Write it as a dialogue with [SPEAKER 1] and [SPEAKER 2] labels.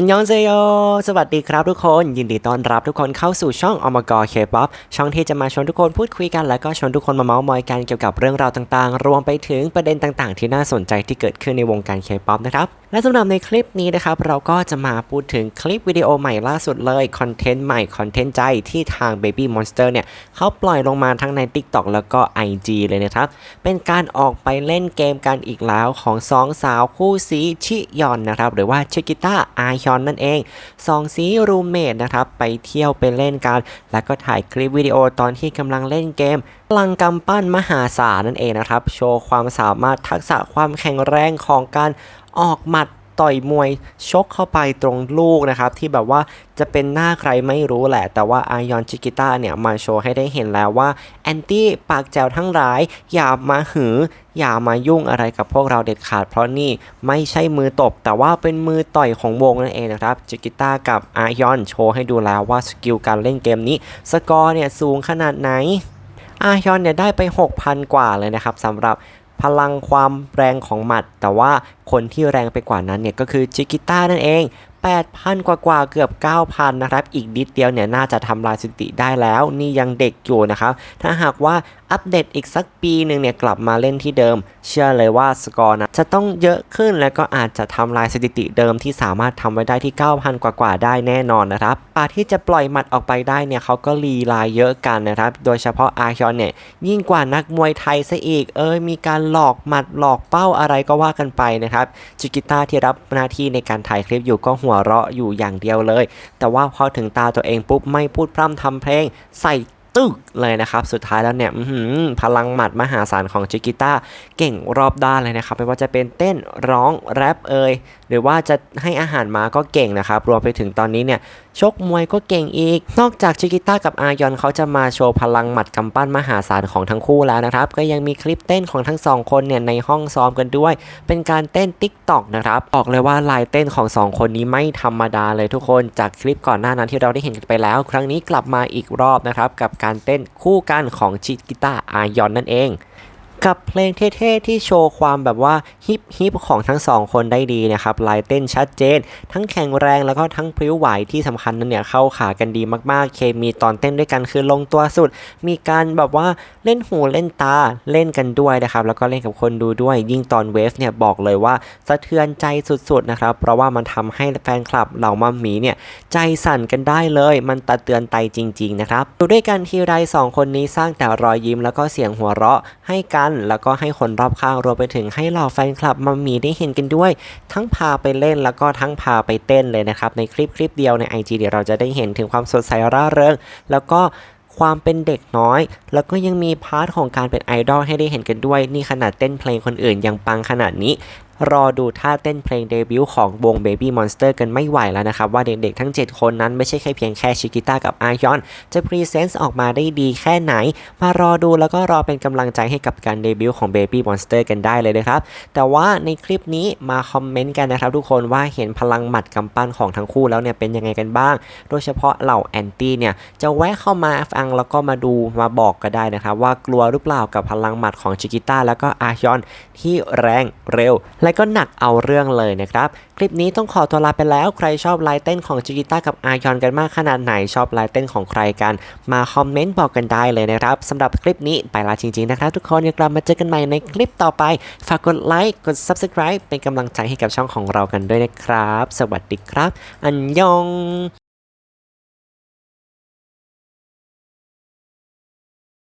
[SPEAKER 1] ฮันยองเซโย สวัสดีครับทุกคน ยินดีต้อนรับทุกคนเข้าสู่ช่องอมกรเคป๊อปช่องที่จะมาชวนทุกคนพูดคุยกัน แล้วก็ชวนทุกคนมาเมาส์มอยกันเกี่ยวกับเรื่องราวต่างๆ รวมไปถึงประเด็นต่างๆ ที่น่าสนใจที่เกิดขึ้นในวงการเคป๊อปนะครับและสำหรับในคลิปนี้นะครับ เราก็จะมาพูดถึงคลิปวิดีโอใหม่ล่าสุดเลยคอนเทนต์ใหม่คอนเทนต์ใจที่ทาง Baby Monster เนี่ยเขาปล่อยลงมาทั้งใน TikTok แล้วก็ IG เลยนะครับ เป็นการออกไปเล่นเกมกันอีกแล้วของสองสาวคู่ซีชิยอนนะครับ หรือว่าชิกิต้าอายอนนั่นเองสองซีรูเมทนะครับ ไปเที่ยวไปเล่นกัน แล้วก็ถ่ายคลิปวิดีโอตอนที่กำลังเล่นเกมพลังกำปั้นมหาศาลนั่นเองนะครับ โชว์ความสามารถทักษะความแข็งแรงของการ ออกหมัดต่อยมวยชกเข้าไปตรงลูกนะครับ ที่แบบว่าจะเป็นหน้าใครไม่รู้แหละ แต่ว่าอายอนชิกิต้าเนี่ย มาโชว์ให้ได้เห็นแล้วว่าแอนตี้ปากแจวทั้งหลาย อย่ามาหือ อย่ามายุ่งอะไรกับพวกเราเด็ดขาด เพราะนี่ไม่ใช่มือตบ แต่ว่าเป็นมือต่อยของวงนั่นเองนะครับจิกิต้ากับอายอนโชว์ให้ดูแล้วว่าสกิลการเล่นเกมนี้ สกอร์เนี่ยสูงขนาดไหนอายอนเนี่ยได้ไป 6,000 กว่าเลยนะครับสำหรับ พลังความแรงของหมัด แต่ว่าคนที่แรงไปกว่านั้นเนี่ยก็คือจิกิต้านั่นเอง 8,000 กว่ากว่าเกือบ 9,000 นะครับ อีกนิดเดียวเนี่ยน่าจะทำลายสถิติได้แล้ว นี่ยังเด็กอยู่นะครับ ถ้าหากว่าอัปเดตอีกสักปีหนึ่งเนี่ยกลับมาเล่นที่เดิม เชื่อเลยว่าสกอร์นะจะต้องเยอะขึ้นแล้วก็อาจจะทำลายสถิติเดิมที่สามารถทำไว้ได้ที่ 9,000กว่ากว่าๆได้แน่นอนนะครับป่าที่จะปล่อยหมัดออกไปได้เนี่ยเขาก็ลีลายเยอะกันนะครับ โดยเฉพาะอาชอนเนี่ยยิ่งกว่านักมวยไทยซะอีก เอ้ยมีการหลอกหมัดหลอกเป้าอะไรก็ว่ากันไปนะครับจิกิต้าที่รับหน้าที่ในการถ่ายคลิปอยู่ก็หัวเราะอยู่อย่างเดียวเลย แต่ว่าพอถึงตาตัวเองปุ๊บไม่พูดพร่ำทำเพลงใส่ ตึกเลยนะครับ สุดท้ายแล้วเนี่ยพลังหมัดมหาศาลของจิกิต้าเก่งรอบด้านเลยนะครับ ไม่ว่าจะเป็นเต้นร้องแรปเอยหรือว่าจะให้อาหารม้าก็เก่งนะครับ รวมไปถึงตอนนี้เนี่ย ชกมวยก็เก่งอีก นอกจากชิกิต้ากับอายอนเขาจะมาโชว์พลังหมัดกำปั้นมหาศาลของทั้งคู่แล้วนะครับ ก็ยังมีคลิปเต้นของทั้งสองคนเนี่ยในห้องซ้อมกันด้วย เป็นการเต้นติ๊กตอกนะครับบอกเลยว่าลายเต้นของสองคนนี้ไม่ธรรมดาเลยทุกคนจากคลิปก่อนหน้านั้นที่เราได้เห็นกันไปแล้ว ครั้งนี้กลับมาอีกรอบนะครับกับการเต้นคู่กันของชิกิต้าอายอนนั่นเอง กับเพลงเท่ๆที่โชว์ความแบบว่าฮิปฮิปของทั้งสองคนได้ดีนะครับลายเต้นชัดเจน ทั้งแข็งแรงแล้วก็ทั้งพริ้วไหวที่สำคัญนั้นเนี่ยเข้าขากันดีมากๆ เคมีตอนเต้นด้วยกันคือลงตัวสุด มีการแบบว่าเล่นหูเล่นตาเล่นกันด้วยนะครับแล้วก็เล่นกับคนดูด้วย ยิ่งตอนเวฟเนี่ยบอกเลยว่าสะเทือนใจสุดๆนะครับเพราะว่ามันทำให้แฟนคลับเหล่ามัมหมีเนี่ยใจสั่นกันได้เลย มันตะเตือนใจจริง ๆ นะครับดูด้วยกันทีไรสองคนนี้สร้างแต่รอยยิ้มแล้วก็เสียงหัวเราะให้กันแล้วก็ให้คนรอบข้างรวมไปถึงให้เหล่าแฟนคลับมัมหมีได้เห็นกันด้วย ทั้งพาไปเล่นแล้วก็ทั้งพาไปเต้นเลยนะครับ ในคลิปคลิปเดียวใน IG เดี๋ยวเราจะได้เห็นถึงความสดใสร่าเริง แล้วก็ความเป็นเด็กน้อย แล้วก็ยังมีพาร์ทของการเป็นไอดอลให้ได้เห็นกันด้วย นี่ขนาดเต้นเพลงคนอื่นยังปังขนาดนี้ รอดูท่าเต้นเพลงเดบิวต์ของวง Baby Monster กันไม่ไหวแล้วนะครับ ว่าเด็กๆทั้ง 7 คนนั้นไม่ใช่แค่เพียงแค่ชิกิต้ากับอายอน จะพรีเซนต์ออกมาได้ดีแค่ไหน มารอดูแล้วก็รอเป็นกำลังใจให้กับการเดบิวต์ของ Baby Monster กันได้เลยนะครับ แต่ว่าในคลิปนี้มาคอมเมนต์กันนะครับทุกคนว่าเห็นพลังหมัดกำปั้นของทั้งคู่แล้วเนี่ยเป็นยังไงกันบ้าง โดยเฉพาะเหล่าแอนตี้เนี่ยจะแวะเข้ามาฟังแล้วก็มาดูมาบอกก็ได้นะครับว่ากลัวหรือเปล่ากับพลังหมัดของชิกิต้าแล้วก็อายอนที่แรงเร็วและและก็หนักเอาเรื่องเลยนะครับ คลิปนี้ต้องขอตัวลาไปแล้ว ใครชอบลายเต้นของจิกิต้ากับอายอนกันมากขนาดไหนชอบลายเต้นของใครกัน มาคอมเมนต์บอกกันได้เลยนะครับสำหรับคลิปนี้ไปลาจริงๆนะครับ ทุกคนอย่ากลับมาเจอกันใหม่ในคลิปต่อไป ฝากกดไลค์กด Subscribe เป็นกำลังใจให้กับช่องของเรากันด้วยนะครับ สวัสดีครับ อันยอง